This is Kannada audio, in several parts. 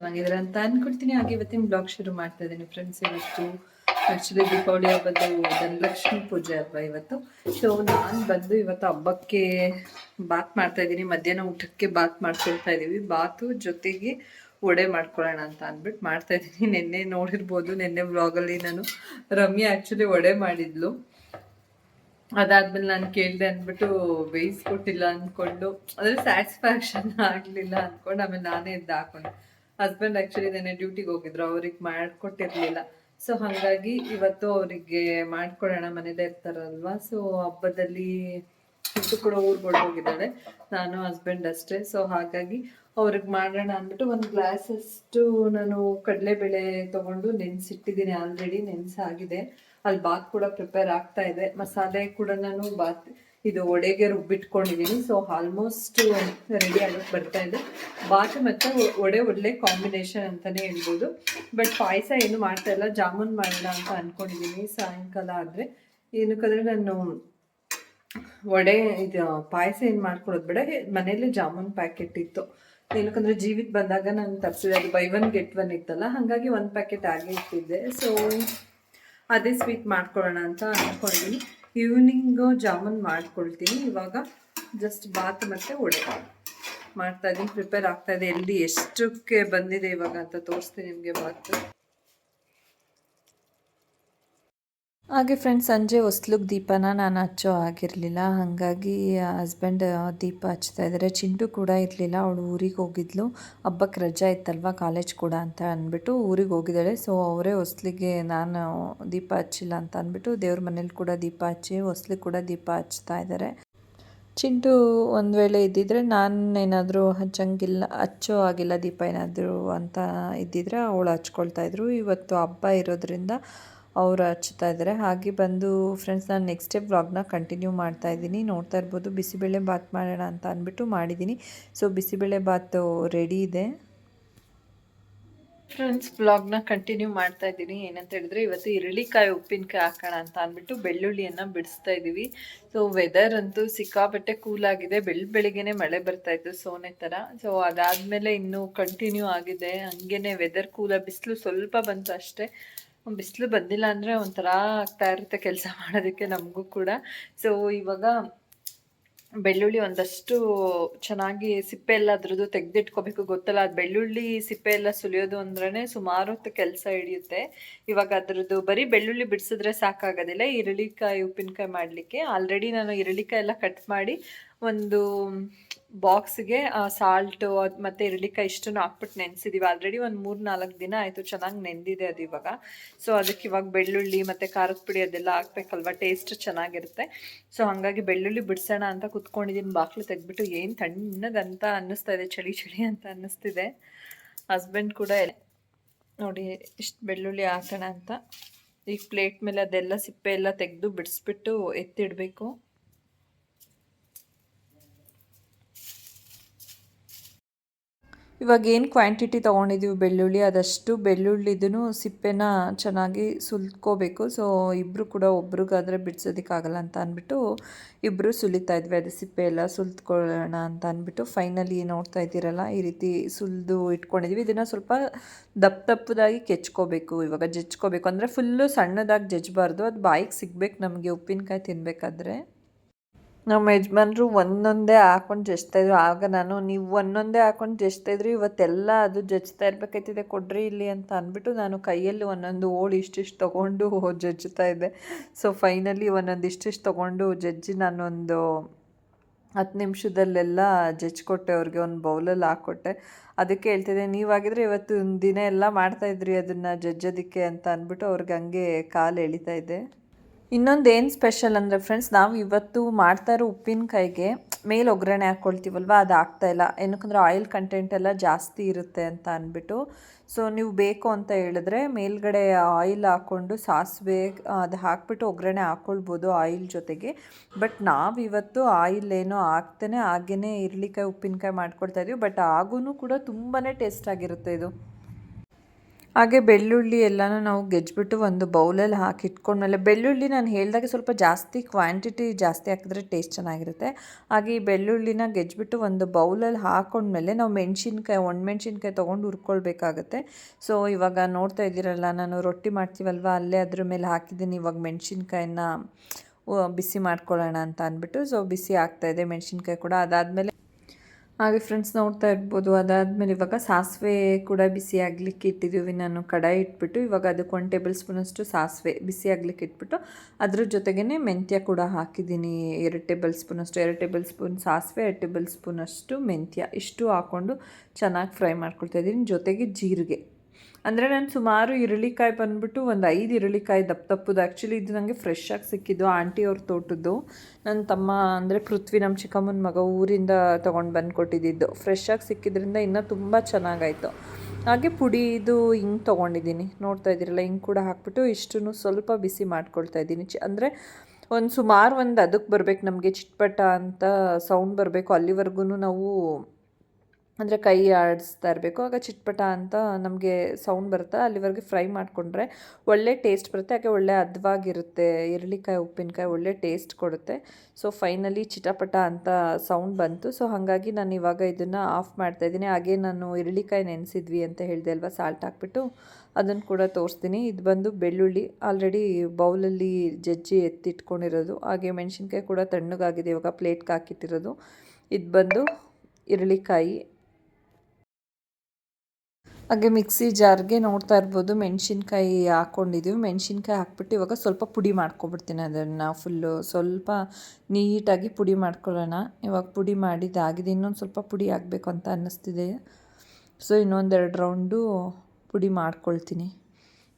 ಚೆನ್ನಾಗಿದ್ದಾರೆ ಅಂತ ಅನ್ಕೊಳ್ತೀನಿ ಹಾಗೆ ಇವತ್ತಿನ ಬ್ಲಾಗ್ ಶುರು ಮಾಡ್ತಾ ಇದ್ದೀನಿ ಫ್ರೆಂಡ್ಸ್ ಇವತ್ತು ಆಕ್ಚುಲಿ ದೀಪಾವಳಿ ಹಬ್ಬದ್ದು ಧನಲಕ್ಷ್ಮಿ ಪೂಜೆ ಅಲ್ವಾ ಇವತ್ತು? ಸೊ ನಾನು ಬಂದು ಇವತ್ತು ಹಬ್ಬಕ್ಕೆ ಬಾತ್ ಮಾಡ್ತಾ ಇದ್ದೀನಿ. ಮಧ್ಯಾಹ್ನ ಊಟಕ್ಕೆ ಬಾತ್ ಮಾಡ್ಕೊಳ್ತಾ ಇದ್ದೀವಿ ಬಾತು ಜೊತೆಗೆ ವಡೆ ಮಾಡ್ಕೊಳ್ಳೋಣ ಅಂತ ಅಂದ್ಬಿಟ್ಟು ಮಾಡ್ತಾ ಇದ್ದೀನಿ. ನಿನ್ನೆ ನೋಡಿರ್ಬೋದು, ನಿನ್ನೆ ಬ್ಲಾಗಲ್ಲಿ ನಾನು ರಮ್ಯಾ ಆ್ಯಕ್ಚುಲಿ ವಡೆ ಮಾಡಿದ್ಲು. ಅದಾದ್ಮೇಲೆ ನಾನು ಕೇಳಿದೆ ಅಂದ್ಬಿಟ್ಟು ಬೇಯಿಸ್ಕೊಟ್ಟಿಲ್ಲ ಅಂದ್ಕೊಂಡು, ಅಂದರೆ ಸ್ಯಾಟಿಸ್ಫ್ಯಾಕ್ಷನ್ ಆಗಲಿಲ್ಲ ಅಂದ್ಕೊಂಡು ಆಮೇಲೆ ನಾನೇ ಇದ್ದು ಹಾಕೊಂಡೆ. ಹಸ್ಬೆಂಡ್ ಆಕ್ಚುಲಿ ನೆನೆ ಡ್ಯೂಟಿಗೆ ಹೋಗಿದ್ರು. ಅವ್ರಿಗೆ ಮಾಡ್ಕೊಟ್ಟಿರ್ಲಿಲ್ಲ. ಸೊ ಹಾಗಾಗಿ ಇವತ್ತು ಅವರಿಗೆ ಮಾಡ್ಕೊಡೋಣ ಮನೇಲೇ ಇರ್ತಾರಲ್ವಾ? ಸೊ ಹಬ್ಬದಲ್ಲಿ ಇಷ್ಟು ಕೂಡ ಊರ್ಗೆ ಹೋಗಿದ್ದಾಳೆ ನಾನು ಹಸ್ಬೆಂಡ್ ಅಷ್ಟೇ. ಸೊ ಹಾಗಾಗಿ ಅವ್ರಿಗೆ ಮಾಡೋಣ ಅಂದ್ಬಿಟ್ಟು ಒಂದು ಗ್ಲಾಸ್ ಅಷ್ಟು ನಾನು ಕಡಲೆಬೇಳೆ ತಗೊಂಡು ನೆನ್ಸಿಟ್ಟಿದ್ದೀನಿ ಆಲ್ರೆಡಿ ನೆನ್ಸಾಗಿದೆ. ಅಲ್ಲಿ ಬಾತ್ ಕೂಡ ಪ್ರಿಪೇರ್ ಆಗ್ತಾ ಇದೆ. ಮಸಾಲೆ ಕೂಡ ನಾನು ಬಾತ್ ಇದು ಒಡೆಗೆ ರುಬ್ಬಿಟ್ಕೊಂಡಿದ್ದೀನಿ. ಸೊ ಆಲ್ಮೋಸ್ಟ್ ರೆಡಿ ಆಗೋಕ್ಕೆ ಬರ್ತಾ ಇದೆ. ಬಾತ್ ಮತ್ತು ಒಡೆ ಒಳ್ಳೆ ಕಾಂಬಿನೇಷನ್ ಅಂತಲೇ ಹೇಳ್ಬೋದು. ಬಟ್ ಪಾಯಸ ಏನು ಮಾಡ್ತಾ ಇಲ್ಲ. ಜಾಮೂನ್ ಮಾಡೋಣ ಅಂತ ಅಂದ್ಕೊಂಡಿದ್ದೀನಿ ಸಾಯಂಕಾಲ ಆದರೆ. ಏನಕ್ಕಂದ್ರೆ ನಾನು ವಡೆ, ಇದು ಪಾಯಸ ಏನು ಮಾಡ್ಕೊಳ್ಳೋದು ಬೇಡ. ಮನೇಲಿ ಜಾಮೂನ್ ಪ್ಯಾಕೆಟ್ ಇತ್ತು. ಏನಕ್ಕಂದ್ರೆ ಜೀವಿತ ಬಂದಾಗ ನಾನು ತರಿಸಿದೆ ಅದು ಬೈ ಒನ್ ಗೆಟ್ ಒನ್ ಇತ್ತಲ್ಲ. ಹಾಗಾಗಿ ಒಂದು ಪ್ಯಾಕೆಟ್ ಆಗೇ ಇಟ್ಟಿದ್ದೆ. ಸೊ ಅದೇ ಸ್ವೀಟ್ ಮಾಡ್ಕೊಳ್ಳೋಣ ಅಂತ ಅಂದ್ಕೊಂಡಿದ್ದೀನಿ ಈವ್ನಿಂಗು ಜಾಮೂನ್ ಮಾಡ್ಕೊಳ್ತೀನಿ. ಇವಾಗ ಜಸ್ಟ್ ಬಾತ್ ಮತ್ತು ವಡೆ. ಮಾಡ್ತಾ ಇದ್ದೀನಿ ಪ್ರಿಪೇರ್ ಆಗ್ತಾ ಇದೆ. ಎಲ್ಲಿ ಎಷ್ಟಕ್ಕೆ ಬಂದಿದೆ ಇವಾಗ ಅಂತ ತೋರಿಸ್ತೀನಿ ನಿಮಗೆ ಬಾತ್. ಹಾಗೆ ಫ್ರೆಂಡ್ಸ್ ಸಂಜೆ ಹೊಸ್ಲಿಗೆ ದೀಪನ ನಾನು ಹಚ್ಚೋ ಆಗಿರಲಿಲ್ಲ ಹಾಗಾಗಿ ಹಸ್ಬೆಂಡ್ ದೀಪ ಹಚ್ತಾ ಇದ್ದಾರೆ ಚಿಂಟು ಕೂಡ ಇರಲಿಲ್ಲ. ಅವಳು ಊರಿಗೆ ಹೋಗಿದ್ಲು. ಹಬ್ಬಕ್ಕೆ ರಜಾ ಇತ್ತಲ್ವ? ಕಾಲೇಜ್ ಕೂಡ ಅಂತ ಅಂದ್ಬಿಟ್ಟು ಊರಿಗೆ ಹೋಗಿದ್ದಾಳೆ. ಸೊ ಅವರೇ ಹೊಸ್ಲಿಗೆ ನಾನು ದೀಪ ಹಚ್ಚಿಲ್ಲ ಅಂತ ಅಂದ್ಬಿಟ್ಟು ದೇವ್ರ ಮನೇಲಿ ಕೂಡ ದೀಪ ಹಚ್ಚಿ ಹೊಸ್ಲಿಗೆ ಕೂಡ ದೀಪ ಹಚ್ತಾ ಇದ್ದಾರೆ ಚಿಂಟು ಒಂದು ವೇಳೆ ಇದ್ದಿದ್ರೆ ನಾನು ಏನಾದರೂ ಹಚ್ಚಂಗಿಲ್ಲ, ಹಚ್ಚೋ ಆಗಿಲ್ಲ ದೀಪ ಏನಾದರೂ ಅಂತ ಇದ್ದಿದ್ರೆ ಅವಳು ಹಚ್ಕೊಳ್ತಾ ಇದ್ರು. ಇವತ್ತು ಹಬ್ಬ ಇರೋದ್ರಿಂದ ಅವರು ಹಚ್ತಾ ಇದ್ದಾರೆ. ಹಾಗೆ ಬಂದು ಫ್ರೆಂಡ್ಸ್ ನಾನು ನೆಕ್ಸ್ಟ್ ಡೇ ವ್ಲಾಗ್ನ ಕಂಟಿನ್ಯೂ ಮಾಡ್ತಾ ಇದ್ದೀನಿ. ನೋಡ್ತಾ ಇರ್ಬೋದು. ಬಿಸಿಬೇಳೆ ಬಾತ್ ಮಾಡೋಣ ಅಂತ ಅಂದ್ಬಿಟ್ಟು ಮಾಡಿದ್ದೀನಿ. ಸೊ ಬಿಸಿಬೇಳೆ ಬಾತ್ ರೆಡಿ ಇದೆ. ಫ್ರೆಂಡ್ಸ್ ಬ್ಲಾಗ್ನ ಕಂಟಿನ್ಯೂ ಮಾಡ್ತಾ ಇದ್ದೀನಿ. ಏನಂತ ಹೇಳಿದ್ರೆ, ಇವತ್ತು ಇರಳಿಕಾಯಿ ಉಪ್ಪಿನಕಾಯಿ ಹಾಕೋಣ ಅಂತ ಅಂದ್ಬಿಟ್ಟು ಬೆಳ್ಳುಳ್ಳಿಯನ್ನು ಬಿಡಿಸ್ತಾ ಇದ್ದೀವಿ. ಸೊ ವೆದರ್ ಅಂತೂ ಸಿಕ್ಕಾಪಟ್ಟೆ ಕೂಲ್ ಆಗಿದೆ. ಬೆಳ್, ಬೆಳಿಗ್ಗೆನೆ ಮಳೆ ಬರ್ತಾ ಇತ್ತು, ಸೋನೆ ಥರ. ಸೊ ಅದಾದಮೇಲೆ ಇನ್ನೂ ಕಂಟಿನ್ಯೂ ಆಗಿದೆ. ಹಂಗೇನೆ ವೆದರ್ ಕೂಲ ಬಿಸಿಲು ಸ್ವಲ್ಪ ಬಂತು ಅಷ್ಟೇ. ಬಿಸಿಲು ಬಂದಿಲ್ಲ ಅಂದರೆ ಒಂಥರ ಆಗ್ತಾ ಇರುತ್ತೆ ಕೆಲಸ ಮಾಡೋದಕ್ಕೆ ನಮಗೂ ಕೂಡ. ಸೊ ಇವಾಗ ಬೆಳ್ಳುಳ್ಳಿ ಒಂದಷ್ಟು ಚೆನ್ನಾಗಿ ಸಿಪ್ಪೆ ಎಲ್ಲ ಅದ್ರದ್ದು ತೆಗೆದಿಟ್ಕೋಬೇಕು. ಗೊತ್ತಲ್ಲ, ಅದು ಬೆಳ್ಳುಳ್ಳಿ ಸಿಪ್ಪೆ ಎಲ್ಲ ಸುಲಿಯೋದು ಅಂದ್ರೆ ಸುಮಾರು ಹೊತ್ತು ಕೆಲಸ ಹಿಡಿಯುತ್ತೆ. ಇವಾಗ ಅದ್ರದ್ದು ಬರೀ ಬೆಳ್ಳುಳ್ಳಿ ಬಿಡಿಸಿದ್ರೆ ಸಾಕಾಗೋದಿಲ್ಲ. ಈರುಳ್ಳಿಕಾಯಿ, ಉಪ್ಪಿನಕಾಯಿ ಮಾಡಲಿಕ್ಕೆ. ಆಲ್ರೆಡಿ ನಾನು ಈರುಳ್ಳಿಕಾಯಿ ಎಲ್ಲ ಕಟ್ ಮಾಡಿ ಒಂದು ಬಾಕ್ಸ್ಗೆ ಸಾಲ್ಟು, ಅದು ಮತ್ತು ಇರಳಿಕಾಯಿ ಇಷ್ಟನ್ನು ಹಾಕ್ಬಿಟ್ಟು ನೆನೆಸಿದ್ದೀವಿ ಆಲ್ರೆಡಿ ಒಂದು ಮೂರು ನಾಲ್ಕು ದಿನ ಆಯಿತು, ಚೆನ್ನಾಗಿ ನೆಂದಿದೆ ಅದು ಇವಾಗ. ಸೊ ಅದಕ್ಕೆ ಇವಾಗ ಬೆಳ್ಳುಳ್ಳಿ ಮತ್ತು ಖಾರದ ಪುಡಿ ಅದೆಲ್ಲ ಹಾಕ್ಬೇಕಲ್ವ? ಟೇಸ್ಟ್ ಚೆನ್ನಾಗಿರುತ್ತೆ. ಸೊ ಹಾಗಾಗಿ ಬೆಳ್ಳುಳ್ಳಿ ಬಿಡಿಸೋಣ ಅಂತ ಕುತ್ಕೊಂಡಿದ್ದೀನಿ ಬಾಕ್ಲು ತೆಗೆದ್ಬಿಟ್ಟು ಏನು ತಣ್ಣಗಂತ ಅನ್ನಿಸ್ತಾ ಇದೆ, ಚಳಿ ಚಳಿ ಅಂತ ಅನ್ನಿಸ್ತಿದೆ. ಹಸ್ಬೆಂಡ್ ಕೂಡ ನೋಡಿ, ಇಷ್ಟು ಬೆಳ್ಳುಳ್ಳಿ ಹಾಕೋಣ ಅಂತ. ಈಗ ಪ್ಲೇಟ್ ಮೇಲೆ ಅದೆಲ್ಲ ಸಿಪ್ಪೆ ಎಲ್ಲ ತೆಗೆದು ಬಿಡಿಸ್ಬಿಟ್ಟು ಎತ್ತಿಡಬೇಕು. ಇವಾಗ ಏನು ಕ್ವಾಂಟಿಟಿ ತೊಗೊಂಡಿದ್ದೀವಿ ಬೆಳ್ಳುಳ್ಳಿ, ಅದಷ್ಟು ಬೆಳ್ಳುಳ್ಳಿದೂ ಸಿಪ್ಪೆನ ಚೆನ್ನಾಗಿ ಸುಲ್ಕೋಬೇಕು ಸೊ ಇಬ್ಬರು ಕೂಡ ಒಬ್ರಿಗಾದರೆ ಬಿಡ್ಸೋದಕ್ಕಾಗಲ್ಲ ಅಂತ ಅಂದ್ಬಿಟ್ಟು ಇಬ್ಬರು ಸುಲಿತಾ ಇದ್ವಿ. ಅದು ಸಿಪ್ಪೆ ಎಲ್ಲ ಸುಲ್ತ್ಕೊಳ್ಳೋಣ ಅಂತ ಅಂದ್ಬಿಟ್ಟು ಫೈನಲಿ ನೋಡ್ತಾ ಇದ್ದೀರಲ್ಲ, ಈ ರೀತಿ ಸುಲಿದು ಇಟ್ಕೊಂಡಿದ್ವಿ. ಇದನ್ನು ಸ್ವಲ್ಪ ದಪ್ಪ ದಪ್ಪದಾಗಿ ಕೆಚ್ಕೋಬೇಕು, ಇವಾಗ ಜಜ್ಕೋಬೇಕು. ಅಂದರೆ ಫುಲ್ಲು ಸಣ್ಣದಾಗಿ ಜಜ್ಬಾರ್ದು. ಅದು ಬಾಯಿಗೆ ಸಿಗ್ಬೇಕು ನಮಗೆ, ಉಪ್ಪಿನಕಾಯಿ ತಿನ್ನಬೇಕಾದ್ರೆ ನಮ್ಮ ಯಜಮಾನ್ರು ಒಂದೊಂದೇ ಹಾಕೊಂಡು ಜಜ್ತಾಯಿದ್ರು ಆಗ ನಾನು, ನೀವು ಒಂದೊಂದೇ ಹಾಕೊಂಡು ಜಜ್ತಾಯಿದ್ರು ಇವತ್ತೆಲ್ಲ ಅದು ಜಜ್ತಾ ಇರಬೇಕಾಯ್ತಿದೆ, ಕೊಡ್ರಿ ಇಲ್ಲಿ ಅಂತ ಅಂದ್ಬಿಟ್ಟು ನಾನು ಕೈಯಲ್ಲಿ ಒಂದೊಂದು ಓಳು ಇಷ್ಟಿಷ್ಟು ತೊಗೊಂಡು ಜಜ್ಜುತ್ತಾ ಇದ್ದೆ. ಸೊ ಫೈನಲಿ ಒಂದೊಂದು ಇಷ್ಟಿಷ್ಟು ತೊಗೊಂಡು ಜಜ್ಜಿ ನಾನೊಂದು ಹತ್ತು ನಿಮಿಷದಲ್ಲೆಲ್ಲ ಜಜ್ಕೊಟ್ಟೆ ಅವ್ರಿಗೆ ಒಂದು ಬೌಲಲ್ಲಿ ಹಾಕ್ಕೊಟ್ಟೆ. ಅದಕ್ಕೆ ಹೇಳ್ತಿದ್ದೆ ನೀವಾಗಿದ್ರೆ ಇವತ್ತು ದಿನ ಎಲ್ಲ ಮಾಡ್ತಾಯಿದ್ರಿ ಅದನ್ನು ಜಜ್ಜೋದಕ್ಕೆ ಅಂತ ಅಂದ್ಬಿಟ್ಟು ಅವ್ರಿಗೆ ಹಂಗೆ ಕಾಲು ಎಳಿತಾ ಇದ್ದೆ. ಇನ್ನೊಂದು ಏನು ಸ್ಪೆಷಲ್ ಅಂದರೆ ಫ್ರೆಂಡ್ಸ್ ನಾವು ಇವತ್ತು ಮಾಡ್ತಾ ಇರೋ ಉಪ್ಪಿನಕಾಯಿಗೆ ಮೇಲೆ ಒಗ್ಗರಣೆ ಹಾಕ್ಕೊಳ್ತೀವಲ್ವ ಅದು ಆಗ್ತಾಯಿಲ್ಲ ಏನಕ್ಕಂದ್ರೆ ಆಯಿಲ್ ಕಂಟೆಂಟ್ ಎಲ್ಲ ಜಾಸ್ತಿ ಇರುತ್ತೆ ಅಂತ ಅಂದ್ಬಿಟ್ಟು ಸೊ ನೀವು ಬೇಕು ಅಂತ ಹೇಳಿದ್ರೆ ಮೇಲ್ಗಡೆ ಆಯಿಲ್ ಹಾಕ್ಕೊಂಡು ಸಾಸಿವೆ, ಅದು ಹಾಕ್ಬಿಟ್ಟು ಒಗ್ಗರಣೆ ಹಾಕ್ಕೊಳ್ಬೋದು ಆಯಿಲ್ ಜೊತೆಗೆ. ಬಟ್ ನಾವು ಇವತ್ತು ಆಯಿಲ್ ಏನೋ ಹಾಕ್ತಾನೆ ಹಾಗೇ ಇರ್ಲಿಕಾಯಿ ಉಪ್ಪಿನಕಾಯಿ ಮಾಡ್ಕೊಳ್ತಾ ಇದೀವಿ ಬಟ್ ಆಗೂ ಕೂಡ ತುಂಬಾ ಟೇಸ್ಟ್ ಆಗಿರುತ್ತೆ ಇದು. ಹಾಗೆ ಬೆಳ್ಳುಳ್ಳಿ ಎಲ್ಲನೂ ನಾವು ಗೆಜ್ಜಿಬಿಟ್ಟು ಒಂದು ಬೌಲಲ್ಲಿ ಹಾಕಿ ಇಟ್ಕೊಂಡ್ಮೇಲೆ ಬೆಳ್ಳುಳ್ಳಿ ನಾನು ಹೇಳಿದಾಗೆ ಸ್ವಲ್ಪ ಜಾಸ್ತಿ ಕ್ವಾಂಟಿಟಿ ಜಾಸ್ತಿ ಹಾಕಿದ್ರೆ ಟೇಸ್ಟ್ ಚೆನ್ನಾಗಿರುತ್ತೆ. ಹಾಗೆ ಈ ಬೆಳ್ಳುಳ್ಳಿನ ಗೆಜ್ಬಿಟ್ಟು ಒಂದು ಬೌಲಲ್ಲಿ ಹಾಕೊಂಡ್ಮೇಲೆ ನಾವು ಮೆಣಸಿನ್ಕಾಯಿ, ಒಣಮೆಣ್ಸಿನ್ಕಾಯಿ ತೊಗೊಂಡು ಹುರ್ಕೊಳ್ಬೇಕಾಗುತ್ತೆ. ಸೊ ಇವಾಗ ನೋಡ್ತಾ ಇದ್ದೀರಲ್ಲ, ನಾನು ರೊಟ್ಟಿ ಮಾಡ್ತೀವಲ್ವ, ಅಲ್ಲೇ ಅದ್ರ ಮೇಲೆ ಹಾಕಿದ್ದೀನಿ, ಇವಾಗ ಮೆಣಸಿನ್ಕಾಯಿನ ಬಿಸಿ ಮಾಡ್ಕೊಳ್ಳೋಣ ಅಂತ ಅಂದ್ಬಿಟ್ಟು. ಸೊ ಬಿಸಿ ಆಗ್ತಾಯಿದೆ ಮೆಣಸಿನ್ಕಾಯಿ ಕೂಡ. ಅದಾದಮೇಲೆ ಹಾಗೆ ಫ್ರೆಂಡ್ಸ್ ನೋಡ್ತಾ ಇರ್ಬೋದು. ಅದಾದಮೇಲೆ ಇವಾಗ ಸಾಸಿವೆ ಕೂಡ ಬಿಸಿ ಆಗಲಿಕ್ಕೆ ಇಟ್ಟಿದ್ದೀವಿ ನಾನು ಕಡಾಯಿ ಇಟ್ಬಿಟ್ಟು ಇವಾಗ ಅದಕ್ಕೆ ಒನ್ ಟೇಬಲ್ ಸ್ಪೂನಷ್ಟು ಸಾಸಿವೆ ಬಿಸಿ ಆಗಲಿಕ್ಕೆ ಇಟ್ಬಿಟ್ಟು ಅದ್ರ ಜೊತೆಗೇ ಮೆಂತ್ಯ ಕೂಡ ಹಾಕಿದ್ದೀನಿ. ಎರಡು ಟೇಬಲ್ ಸ್ಪೂನಷ್ಟು ಎರಡು ಟೇಬಲ್ ಸ್ಪೂನ್ ಸಾಸಿವೆ, ಎರಡು ಟೇಬಲ್ ಸ್ಪೂನಷ್ಟು ಮೆಂತ್ಯ ಇಷ್ಟು ಹಾಕ್ಕೊಂಡು ಚೆನ್ನಾಗಿ ಫ್ರೈ ಮಾಡ್ಕೊಳ್ತಾ ಇದ್ದೀನಿ. ಜೊತೆಗೆ ಜೀರಿಗೆ. ಅಂದರೆ ನಾನು ಸುಮಾರು ಈರುಳ್ಳಿಕಾಯಿ ಬಂದುಬಿಟ್ಟು ಒಂದು ಐದು ಈರುಳ್ಳಿಕಾಯಿ ದಪ್ಪ ದಪ್ಪದು. ಆ್ಯಕ್ಚುಲಿ ಇದು ನನಗೆ ಫ್ರೆಶ್ಶಾಗಿ ಸಿಕ್ಕಿದ್ದು ಆಂಟಿ ಅವ್ರ ತೋಟದ್ದು. ನನ್ನ ತಮ್ಮ ಅಂದರೆ ಪೃಥ್ವಿ ನಮ್ಮ ಚಿಕ್ಕಮ್ಮನ ಮಗ ಊರಿಂದ ತೊಗೊಂಡು ಬಂದು ಕೊಟ್ಟಿದ್ದು ಫ್ರೆಶ್ ಆಗಿ ಸಿಕ್ಕಿದ್ರಿಂದ ಇನ್ನೂ ತುಂಬ ಚೆನ್ನಾಗಾಯಿತು. ಹಾಗೆ ಪುಡಿ ಇದು ಹಿಂಗೆ ತೊಗೊಂಡಿದ್ದೀನಿ. ನೋಡ್ತಾ ಇದ್ದೀರಲ್ಲ, ಹಿಂಗೆ ಕೂಡ ಹಾಕ್ಬಿಟ್ಟು ಇಷ್ಟು ಸ್ವಲ್ಪ ಬಿಸಿ ಮಾಡ್ಕೊಳ್ತಾ ಇದ್ದೀನಿ. ಚಿ, ಅಂದರೆ ಒಂದು ಸುಮಾರು ಒಂದು ಅದಕ್ಕೆ ಬರಬೇಕು ನಮಗೆ ಚಿಟ್ಪಟ ಅಂತ ಸೌಂಡ್ ಬರಬೇಕು ಅಲ್ಲಿವರೆಗೂ ನಾವು ಅಂದರೆ ಕೈ ಆಡಿಸ್ತಾ ಇರಬೇಕು. ಆಗ ಚಿಟ್ಪಟ ಅಂತ ನಮಗೆ ಸೌಂಡ್ ಬರುತ್ತೆ. ಅಲ್ಲಿವರೆಗೆ ಫ್ರೈ ಮಾಡಿಕೊಂಡ್ರೆ ಒಳ್ಳೆ ಟೇಸ್ಟ್ ಬರುತ್ತೆ. ಹಾಗೆ ಒಳ್ಳೆ ಹದ್ವಾಗಿರುತ್ತೆ ಈರುಳ್ಳಿಕಾಯಿ, ಉಪ್ಪಿನಕಾಯಿ ಒಳ್ಳೆ ಟೇಸ್ಟ್ ಕೊಡುತ್ತೆ. ಸೊ ಫೈನಲಿ ಚಿಟಪಟ ಅಂತ ಸೌಂಡ್ ಬಂತು. ಸೊ ಹಾಗಾಗಿ ನಾನು ಇವಾಗ ಇದನ್ನು ಆಫ್ ಮಾಡ್ತಾ ಇದ್ದೀನಿ. ಹಾಗೆ ನಾನು ಈರುಳ್ಳಿಕಾಯಿ ನೆನೆಸಿದ್ವಿ ಅಂತ ಹೇಳಿದೆ ಅಲ್ವಾ? ಸಾಲ್ಟ್ ಹಾಕ್ಬಿಟ್ಟು ಅದನ್ನು ಕೂಡ ತೋರಿಸ್ತೀನಿ. ಇದು ಬಂದು ಬೆಳ್ಳುಳ್ಳಿ. ಆಲ್ರೆಡಿ ಬೌಲಲ್ಲಿ ಜಜ್ಜಿ ಎತ್ತಿಟ್ಕೊಂಡಿರೋದು. ಹಾಗೆ ಮೆಣಸಿನ್ಕಾಯಿ ಕೂಡ ತಣ್ಣಗಾಗಿದೆ. ಇವಾಗ ಪ್ಲೇಟ್ಗೆ ಹಾಕಿಟ್ಟಿರೋದು. ಇದು ಬಂದು ಈರುಳ್ಳಿಕಾಯಿ. ಹಾಗೆ ಮಿಕ್ಸಿ ಜಾರ್ಗೆ ನೋಡ್ತಾ ಇರ್ಬೋದು. ಮೆಣಸಿನ್ಕಾಯಿ ಹಾಕ್ಕೊಂಡಿದ್ದೀವಿ ಮೆಣಸಿನ್ಕಾಯಿ ಹಾಕ್ಬಿಟ್ಟು ಇವಾಗ ಸ್ವಲ್ಪ ಪುಡಿ ಮಾಡ್ಕೊಬಿಡ್ತೀನಿ ಅದನ್ನು ಫುಲ್ಲು ಸ್ವಲ್ಪ ನೀಟಾಗಿ ಪುಡಿ ಮಾಡ್ಕೊಳ್ಳೋಣ. ಇವಾಗ ಪುಡಿ ಮಾಡಿದ್ದಾಗಿದೆ ಇನ್ನೊಂದು ಸ್ವಲ್ಪ ಪುಡಿ ಆಗಬೇಕು ಅಂತ ಅನ್ನಿಸ್ತಿದೆ. ಸೊ ಇನ್ನೊಂದೆರಡು ರೌಂಡು ಪುಡಿ ಮಾಡ್ಕೊಳ್ತೀನಿ.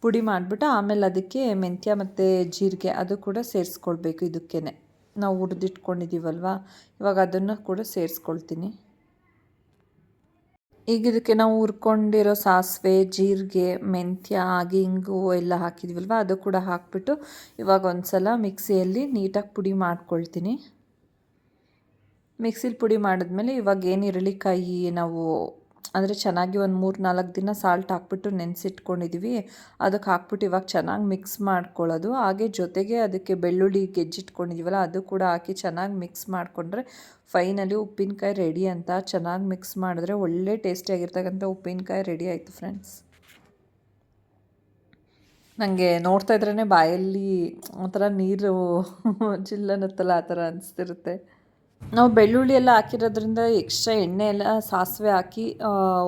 ಪುಡಿ ಮಾಡಿಬಿಟ್ಟು ಆಮೇಲೆ ಅದಕ್ಕೆ ಮೆಂತ್ಯ ಮತ್ತು ಜೀರಿಗೆ ಅದು ಕೂಡ ಸೇರಿಸ್ಕೊಳ್ಬೇಕು ಇದಕ್ಕೇ ನಾವು ಹುರಿದಿಟ್ಕೊಂಡಿದ್ದೀವಲ್ವ ಇವಾಗ ಅದನ್ನು ಕೂಡ ಸೇರಿಸ್ಕೊಳ್ತೀನಿ. ಈಗ ಇದಕ್ಕೆ ನಾವು ಹುರ್ಕೊಂಡಿರೋ ಸಾಸಿವೆ, ಜೀರಿಗೆ, ಮೆಂತ್ಯ, ಹಾಗೆ ಹಿಂಗು ಎಲ್ಲ ಹಾಕಿದ್ವಲ್ವ? ಅದು ಕೂಡ ಹಾಕ್ಬಿಟ್ಟು ಇವಾಗ ಒಂದು ಸಲ ಮಿಕ್ಸಿಯಲ್ಲಿ ನೀಟಾಗಿ ಪುಡಿ ಮಾಡ್ಕೊಳ್ತೀನಿ. ಮಿಕ್ಸಿಲಿ ಪುಡಿ ಮಾಡಿದ್ಮೇಲೆ ಇವಾಗ ಏನು ಇರಳಿಕಾಯಿ ನಾವು ಅಂದರೆ ಚೆನ್ನಾಗಿ ಒಂದು ಮೂರು ನಾಲ್ಕು ದಿನ ಸಾಲ್ಟ್ ಹಾಕ್ಬಿಟ್ಟು ನೆನೆಸಿಟ್ಕೊಂಡಿದ್ದೀವಿ ಅದಕ್ಕೆ ಹಾಕ್ಬಿಟ್ಟು ಇವಾಗ ಚೆನ್ನಾಗಿ ಮಿಕ್ಸ್ ಮಾಡ್ಕೊಳ್ಳೋದು. ಹಾಗೆ ಜೊತೆಗೆ ಅದಕ್ಕೆ ಬೆಳ್ಳುಳ್ಳಿ ಗೆಜ್ಜಿಟ್ಕೊಂಡಿದ್ದೀವಲ್ಲ ಅದು ಕೂಡ ಹಾಕಿ ಚೆನ್ನಾಗಿ ಮಿಕ್ಸ್ ಮಾಡಿಕೊಂಡ್ರೆ ಫೈನಲಿ ಉಪ್ಪಿನಕಾಯಿ ರೆಡಿ ಅಂತ ಚೆನ್ನಾಗಿ ಮಿಕ್ಸ್ ಮಾಡಿದ್ರೆ ಒಳ್ಳೆ ಟೇಸ್ಟಿಯಾಗಿರ್ತಕ್ಕಂಥ ಉಪ್ಪಿನಕಾಯಿ ರೆಡಿ ಆಯಿತು ಫ್ರೆಂಡ್ಸ್ ನನಗೆ ನೋಡ್ತಾ ಇದ್ರೇ ಬಾಯಲ್ಲಿ ಒಂಥರ ನೀರು ಜಿಲ್ಲನತ್ತಲ್ಲ ಆ ಥರ ಅನಿಸ್ತಿರುತ್ತೆ. ನಾವು ಬೆಳ್ಳುಳ್ಳಿ ಎಲ್ಲ ಹಾಕಿರೋದ್ರಿಂದ ಎಕ್ಸ್ಟ್ರಾ ಎಣ್ಣೆ ಎಲ್ಲ ಸಾಸಿವೆ ಹಾಕಿ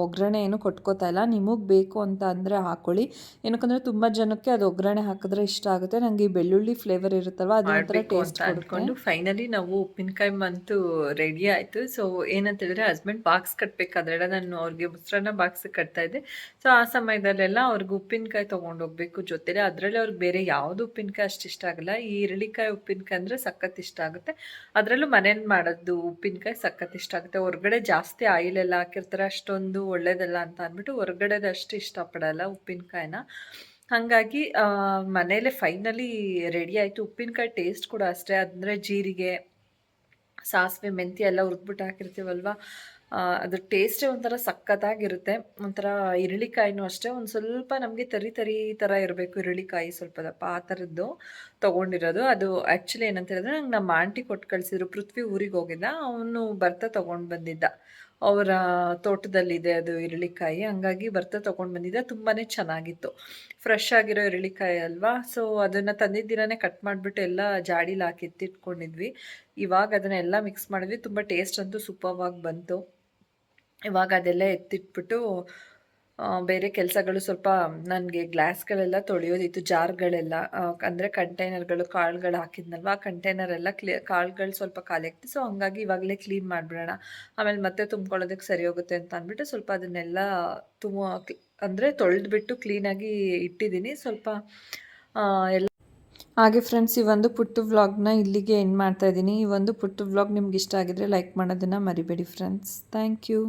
ಒಗ್ಗರಣೆ ಏನು ಕೊಟ್ಕೋತಾ ಇಲ್ಲ. ನಿಮಗೆ ಬೇಕು ಅಂತ ಅಂದರೆ ಹಾಕ್ಕೊಳ್ಳಿ ಏನಕ್ಕಂದರೆ ತುಂಬ ಜನಕ್ಕೆ ಅದು ಒಗ್ಗರಣೆ ಹಾಕಿದ್ರೆ ಇಷ್ಟ ಆಗುತ್ತೆ. ನನಗೆ ಈ ಬೆಳ್ಳುಳ್ಳಿ ಫ್ಲೇವರ್ ಇರುತ್ತಲ್ವ ಅದೇ ಒಂಥರ ಟೇಸ್ಟ್ ಮಾಡ್ಕೊಂಡು ಫೈನಲಿ ನಾವು ಉಪ್ಪಿನಕಾಯಿ ಮಂತು ರೆಡಿ ಆಯಿತು. ಸೊ ಏನಂತ ಹೇಳಿದ್ರೆ ಹಸ್ಬೆಂಡ್ ಬಾಕ್ಸ್ ಕಟ್ಟಬೇಕಾದ್ರೆ ನಾನು ಅವ್ರಿಗೆ ಮೊಸರನ್ನ ಬಾಕ್ಸ್ ಕಟ್ತಾ ಇದ್ದೆ. ಸೊ ಆ ಸಮಯದಲ್ಲೆಲ್ಲ ಅವ್ರಿಗೆ ಉಪ್ಪಿನಕಾಯಿ ತೊಗೊಂಡು ಹೋಗ್ಬೇಕು ಜೊತೆಲಿ ಅದರಲ್ಲಿ ಅವ್ರಿಗೆ ಬೇರೆ ಯಾವುದು ಉಪ್ಪಿನಕಾಯಿ ಅಷ್ಟು ಇಷ್ಟ ಆಗಲ್ಲ. ಈ ಈರುಳ್ಳಿಕಾಯಿ ಉಪ್ಪಿನಕಾಯಿ ಅಂದರೆ ಸಖತ್ ಇಷ್ಟ ಆಗುತ್ತೆ. ಅದರಲ್ಲೂ ಮನೇಲಿ ಮಾಡೋದು ಮಾಡೋದು ಉಪ್ಪಿನಕಾಯಿ ಸಖತ್ ಇಷ್ಟ ಆಗುತ್ತೆ. ಹೊರಗಡೆ ಜಾಸ್ತಿ ಆಯಿಲ್ ಎಲ್ಲ ಹಾಕಿರ್ತಾರೆ, ಅಷ್ಟೊಂದು ಒಳ್ಳೇದಲ್ಲ ಅಂತ ಅಂದ್ಬಿಟ್ಟು ಹೊರಗಡೆದು ಅಷ್ಟು ಇಷ್ಟಪಡಲ್ಲ ಉಪ್ಪಿನಕಾಯಿನ. ಹಾಗಾಗಿ ಮನೇಲೆ ಫೈನಲಿ ರೆಡಿ ಆಯಿತು. ಉಪ್ಪಿನಕಾಯಿ ಟೇಸ್ಟ್ ಕೂಡ ಅಷ್ಟೇ. ಅಂದರೆ ಜೀರಿಗೆ, ಸಾಸಿವೆ, ಮೆಂತ್ಯ ಎಲ್ಲ ಹುರಿದ್ಬಿಟ್ಟು ಹಾಕಿರ್ತೀವಲ್ವ? ಅದ್ರ ಟೇಸ್ಟೇ ಒಂಥರ ಸಖತ್ತಾಗಿರುತ್ತೆ ಒಂಥರ ಈರುಳ್ಳಿಕಾಯಿನೂ ಅಷ್ಟೇ. ಒಂದು ಸ್ವಲ್ಪ ನಮಗೆ ತರಿ ತರಿ ಥರ ಇರಬೇಕು ಈರುಳ್ಳಿಕಾಯಿ ಸ್ವಲ್ಪ ದಪ್ಪ ಆ ಥರದ್ದು ತೊಗೊಂಡಿರೋದು. ಅದು ಆ್ಯಕ್ಚುಲಿ ಏನಂತ ಹೇಳಿದ್ರೆ ನಂಗೆ ನಮ್ಮ ಆಂಟಿ ಕೊಟ್ಟು ಕಳಿಸಿದ್ರು. ಪೃಥ್ವಿ ಊರಿಗೆ ಹೋಗಿದ್ದ. ಅವನು ಬರ್ತಾ ತೊಗೊಂಡು ಬಂದಿದ್ದ. ಅವರ ತೋಟದಲ್ಲಿದೆ ಅದು ಈರುಳ್ಳಿಕಾಯಿ. ಹಂಗಾಗಿ ಬರ್ತಾ ತೊಗೊಂಡು ಬಂದಿದ್ದ. ತುಂಬಾ ಚೆನ್ನಾಗಿತ್ತು. ಫ್ರೆಶ್ ಆಗಿರೋ ಈರುಳ್ಳಿಕಾಯಿ ಅಲ್ವಾ? ಸೊ ಅದನ್ನು ತಂದಿದ್ದಿರನೇ ಕಟ್ ಮಾಡಿಬಿಟ್ಟು ಎಲ್ಲ ಜಾಡಿಲಿ ಹಾಕಿ ಎತ್ತಿಟ್ಕೊಂಡಿದ್ವಿ. ಇವಾಗ ಅದನ್ನೆಲ್ಲ ಮಿಕ್ಸ್ ಮಾಡಿದ್ವಿ. ತುಂಬ ಟೇಸ್ಟ್ ಅಂತೂ ಸೂಪರ್ವಾಗಿ ಬಂತು. ಇವಾಗ ಅದೆಲ್ಲ ಎತ್ತಿಟ್ಬಿಟ್ಟು ಬೇರೆ ಕೆಲಸಗಳು ಸ್ವಲ್ಪ ನನಗೆ ಗ್ಲಾಸ್ಗಳೆಲ್ಲ ತೊಳೆಯೋದಿತ್ತು, ಜಾರ್ಗಳೆಲ್ಲ. ಅಂದರೆ ಕಂಟೈನರ್ಗಳು, ಕಾಳುಗಳು ಹಾಕಿದ್ನಲ್ವ? ಆ ಕಂಟೈನರ್ ಎಲ್ಲ ಕ್ಲೀ ಕಾಳುಗಳು ಸ್ವಲ್ಪ ಖಾಲಿ ಆಗ್ತಿತ್ತು. ಸೊ ಹಂಗಾಗಿ ಇವಾಗಲೇ ಕ್ಲೀನ್ ಮಾಡಿಬಿಡೋಣ. ಆಮೇಲೆ ಮತ್ತೆ ತುಂಬ್ಕೊಳ್ಳೋದಕ್ಕೆ ಸರಿ ಹೋಗುತ್ತೆ ಅಂತ ಅಂದ್ಬಿಟ್ಟು ಸ್ವಲ್ಪ ಅದನ್ನೆಲ್ಲ ತುಂಬ ಅಂದರೆ ತೊಳೆದ್ಬಿಟ್ಟು ಕ್ಲೀನಾಗಿ ಇಟ್ಟಿದ್ದೀನಿ. ಸ್ವಲ್ಪ ಎಲ್ಲ ಹಾಗೆ ಫ್ರೆಂಡ್ಸ್, ಈ ಒಂದು ಪುಟ್ಟು ವ್ಲಾಗ್ನ ಇಲ್ಲಿಗೆ ಎಂಡ್ ಮಾಡ್ತಾ ಇದ್ದೀನಿ. ಈ ಒಂದು ಪುಟ್ಟು ವ್ಲಾಗ್ ನಿಮ್ಗೆ ಇಷ್ಟ ಆಗಿದ್ರೆ ಲೈಕ್ ಮಾಡೋದನ್ನು ಮರಿಬೇಡಿ ಫ್ರೆಂಡ್ಸ್. Thank you.